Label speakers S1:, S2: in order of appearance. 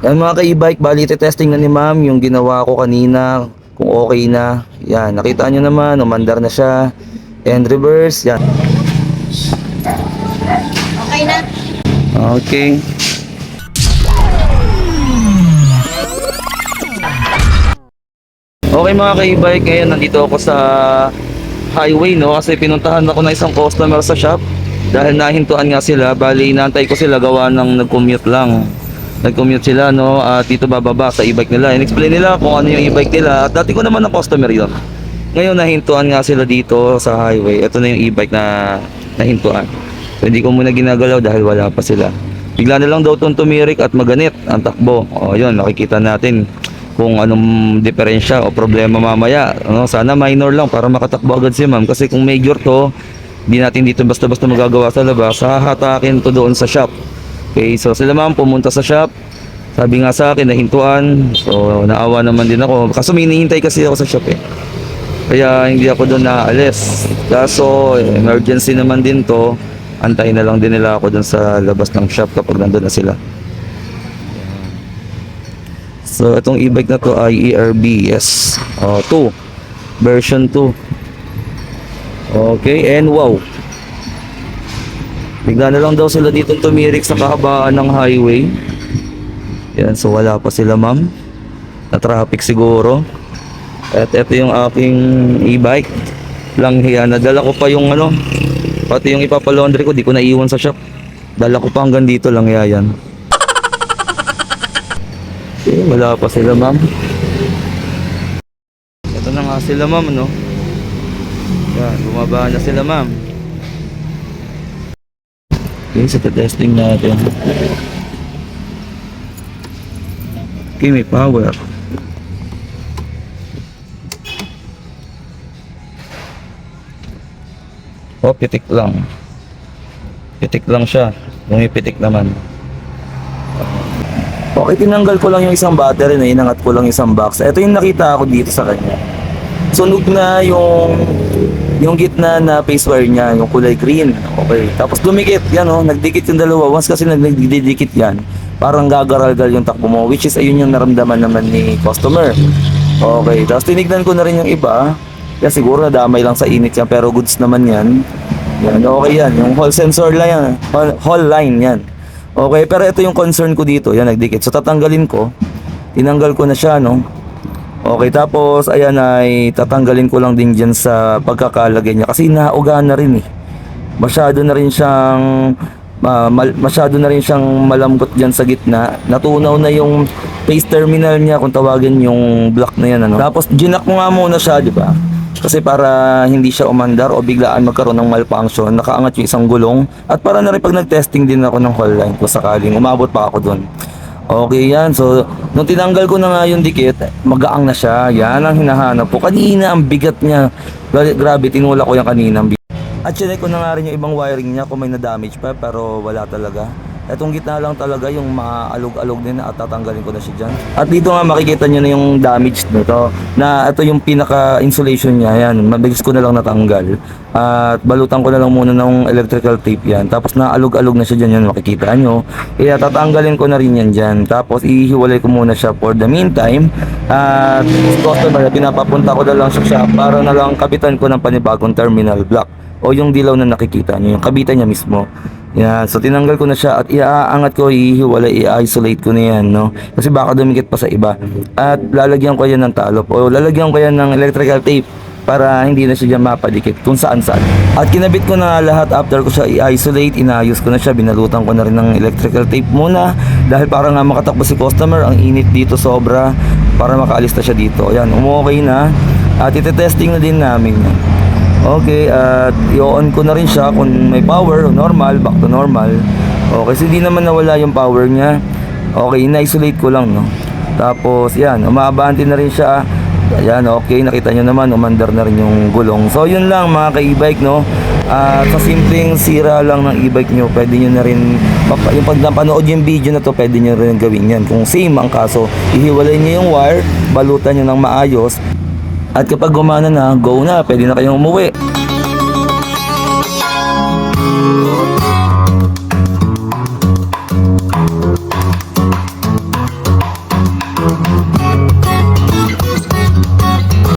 S1: Yan mga ka-e-bike, bali testing na ni ma'am yung ginawa ko kanina kung okay na. Yan, nakita nyo naman, umandar na siya. And reverse, yan.
S2: Okay na?
S1: Okay. Okay mga ka-e-bike, ngayon nandito ako sa highway no kasi pinuntahan ako ng isang customer sa shop dahil nahintuan nga sila bali inaantay ko sila gawa ng nag-commute lang nag-commute sila no? At dito bababa sa e-bike nila. In-explain nila kung ano yung e-bike nila. At dati ko naman ng customer yon ngayon nahintuan nga sila dito sa highway. Ito na yung e-bike na nahintuan. So, hindi ko muna ginagalaw dahil wala pa sila. Bigla na lang daw itong tumirik at maganit ang takbo. O yun nakikita natin kung anong diferensya o problema mamaya. Ano, sana minor lang para makatakbo agad si ma'am. Kasi kung major to, di natin dito basta-basta magagawa sa labas, hahatakin to doon sa shop. Okay, so sila ma'am pumunta sa shop. Sabi nga sa akin, nahintuan. So, naawa naman din ako. Kaso may hinihintay kasi ako sa shop eh. Kaya hindi ako doon naalis. Kaso, emergency naman din to. Antayin na lang din nila ako doon sa labas ng shop kapag nandun na sila. So, itong e-bike na to ay E ERBS uh, 2. Version 2. Okay, and wow. Bigla na lang daw sila dito tumirik sa kahabaan ng highway. Yan, so wala pa sila ma'am. Na traffic siguro. At ito yung aking e-bike. Lang hiya. Nadala ko pa yung ano, pati yung ipapalaundry ko, di ko naiwan sa shop. Dala ko pa hanggang dito lang yan. Okay, wala pa sila ma'am. Ito na nga sila ma'am, no? Yan, bumaba na sila ma'am. Okay, sa testing natin. Okay, may power. Oh, pitik lang. Pitik lang siya. Pumipitik naman. Okay, tinanggal ko lang yung isang battery na inangat ko lang isang box. Ito yung nakita ko dito sa kanya. Sunog na yung yung gitna na face wire niya, yung kulay green. Okay. Tapos dumikit, yan oh, nagdikit yung dalawa. Once kasi nag- nagdidikit yan, parang gagaragal yung takbo mo, which is ayun yung naramdaman naman ni customer. Okay. Tapos tinignan ko na rin yung iba. Kaya siguro nadamay lang sa init yan, pero goods naman yan. Yan, okay yan. Yung hall sensor lang yan. Hall, hall line yan. Okay, pero ito yung concern ko dito. Yan, nagdikit. So, tatanggalin ko. Tinanggal ko na siya, no? Okay, tapos, ayan ay tatanggalin ko lang din dyan sa pagkakalagay niya. Kasi nauga na rin eh. Masyado na rin siyang mal- masyado na rin siyang malambot dyan sa gitna. Natunaw na yung face terminal niya kung tawagin yung block na yan. Ano? Tapos, ginak mo nga muna siya, di ba? Kasi para hindi siya umandar o biglaan magkaroon ng malfunction, nakaangat yung isang gulong. At para na rin pag nag-testing din ako ng hall line kung sakaling umabot pa ako doon. Okay yan. So, nung tinanggal ko na nga yung dikit, magaang na siya. Yan ang hinahanap ko. Kanina, ang bigat niya. Gra- Grabe, tinula ko yan kanina. At chinek ko na nga rin yung ibang wiring niya kung may na-damage pa, pero wala talaga. Etong gitna lang talaga yung maalog-alog din at tatanggalin ko na siya dyan. At dito nga makikita nyo na yung damage nito. Na ito yung pinaka-insulation niya. Yan, mabilis ko na lang natanggal. At balutan ko na lang muna ng electrical tape yan. Tapos naalog-alog na siya dyan. Yan makikita nyo. Kaya tatanggalin ko na rin yan dyan. Tapos ihiwalay ko muna siya for the meantime. At customer, pinapapunta ko na lang siya para na lang kapitan ko ng panibagong terminal block o yung dilaw na nakikita nyo, yung kabitan niya mismo. Yan, so tinanggal ko na siya at iaangat ko, ihiwalay, i-isolate ko na yan, no? Kasi baka dumikit pa sa iba. At lalagyan ko yan ng talop o lalagyan ko yan ng electrical tape para hindi na siya mapadikit kung saan saan. At kinabit ko na lahat after ko siya i-isolate, inayos ko na siya, binalutan ko na rin ng electrical tape muna dahil para nga makatakbo si customer, ang init dito sobra para makaalis na siya dito. Yan, umokay na at ite-testing na din namin. Okay, at i-on ko na rin siya kung may power, normal, back to normal. Okay, so hindi naman nawala yung power niya. Okay, na-isolate ko lang, no. Tapos, yan, umaabante na rin siya. Ayan, okay, nakita nyo naman, umandar na rin yung gulong. So, yun lang mga ka-e-bike, no. At sa simpleng sira lang ng e-bike nyo, pwede nyo na rin, yung pag napanood yung video na to, pwede nyo rin gawin yan. Kung same ang kaso, ihiwalay nyo yung wire, balutan nyo ng maayos, at kapag gumana na, go na, pwede na kayong umuwi.